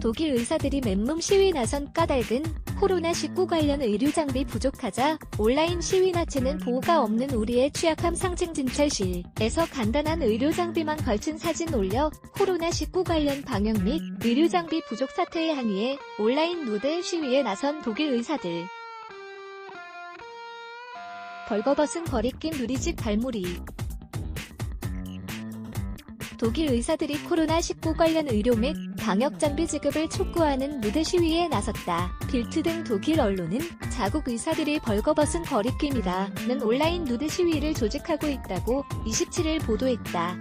독일 의사들이 맨몸 시위 나선 까닭은 코로나19 관련 의료 장비 부족하자 온라인 시위 나체는 보호가 없는 우리의 취약함 상징 진찰실에서 간단한 의료 장비만 걸친 사진 올려 코로나19 관련 방역 및 의료 장비 부족 사태에 항의해 온라인 누드 시위에 나선 독일 의사들. 벌거벗은 거리낌 누리집 발물이 독일 의사들이 코로나19 관련 의료 및 방역 장비 지급을 촉구하는 무대 시위에 나섰다. 빌트 등 독일 언론은 자국 의사들이 벌거벗은 거리낌이다는 온라인 누드 시위를 조직하고 있다고 27일 보도했다.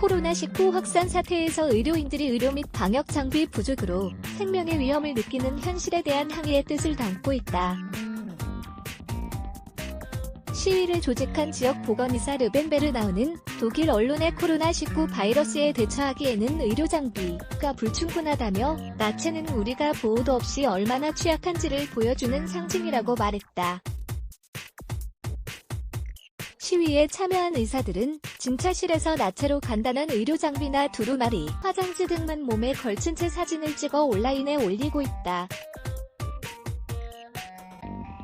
코로나19 확산 사태에서 의료인들이 의료 및 방역 장비 부족으로 생명의 위험을 느끼는 현실에 대한 항의의 뜻을 담고 있다. 시위를 조직한 지역 보건의사 르벤베르나우는 독일 언론의 코로나19 바이러스에 대처하기에는 의료 장비가 불충분하다며 나체는 우리가 보호도 없이 얼마나 취약한지를 보여주는 상징이라고 말했다. 시위에 참여한 의사들은 진찰실에서 나체로 간단한 의료 장비나 두루마리, 화장지 등만 몸에 걸친 채 사진을 찍어 온라인에 올리고 있다.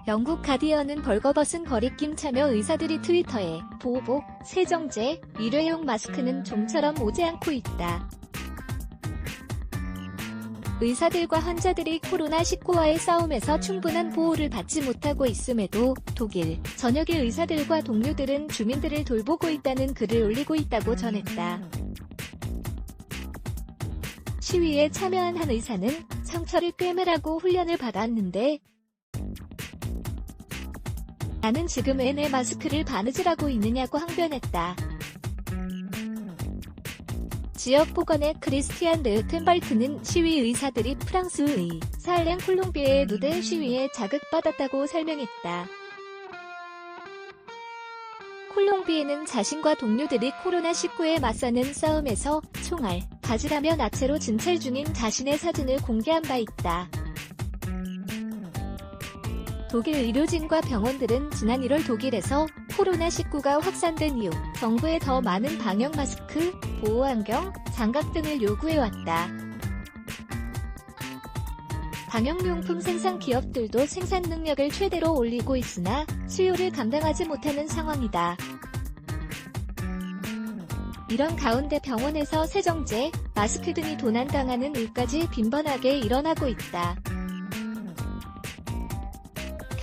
영국 가디언은 벌거벗은 거리낌 참여 의사들이 트위터에 보복, 세정제, 일회용 마스크는 좀처럼 오지 않고 있다. 의사들과 환자들이 코로나19와의 싸움에서 충분한 보호를 받지 못하고 있음에도 독일 전역의 의사들과 동료들은 주민들을 돌보고 있다는 글을 올리고 있다고 전했다. 시위에 참여한 한 의사는 상처를 꿰매라고 훈련을 받았는데 나는 지금 왜 내 마스크를 바느질하고 있느냐고 항변했다. 지역 보건의 크리스티안 르텐발트는 시위 의사들이 프랑스의 살랭 콜롬비아의 누드 시위에 자극받았다고 설명했다. 콜롬비에는 자신과 동료들이 코로나19에 맞서는 싸움에서 총알, 바지라며 나체로 진찰 중인 자신의 사진을 공개한 바 있다. 독일 의료진과 병원들은 지난 1월 독일에서 코로나19가 확산된 이후 정부에 더 많은 방역 마스크, 보호 안경, 장갑 등을 요구해왔다. 방역용품 생산 기업들도 생산 능력을 최대로 올리고 있으나 수요를 감당하지 못하는 상황이다. 이런 가운데 병원에서 세정제, 마스크 등이 도난당하는 일까지 빈번하게 일어나고 있다.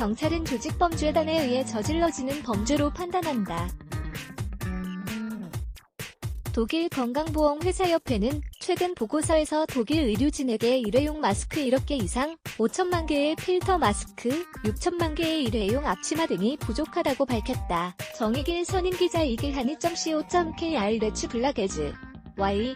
경찰은 조직범죄단에 의해 저질러지는 범죄로 판단한다. 독일 건강보험회사협회는 최근 보고서에서 독일 의료진에게 일회용 마스크 1억 개 이상, 5천만 개의 필터 마스크, 6천만 개의 일회용 앞치마 등이 부족하다고 밝혔다. 정익일 선임기자 이길 한이.co.kr 레츠 블라게즈 Y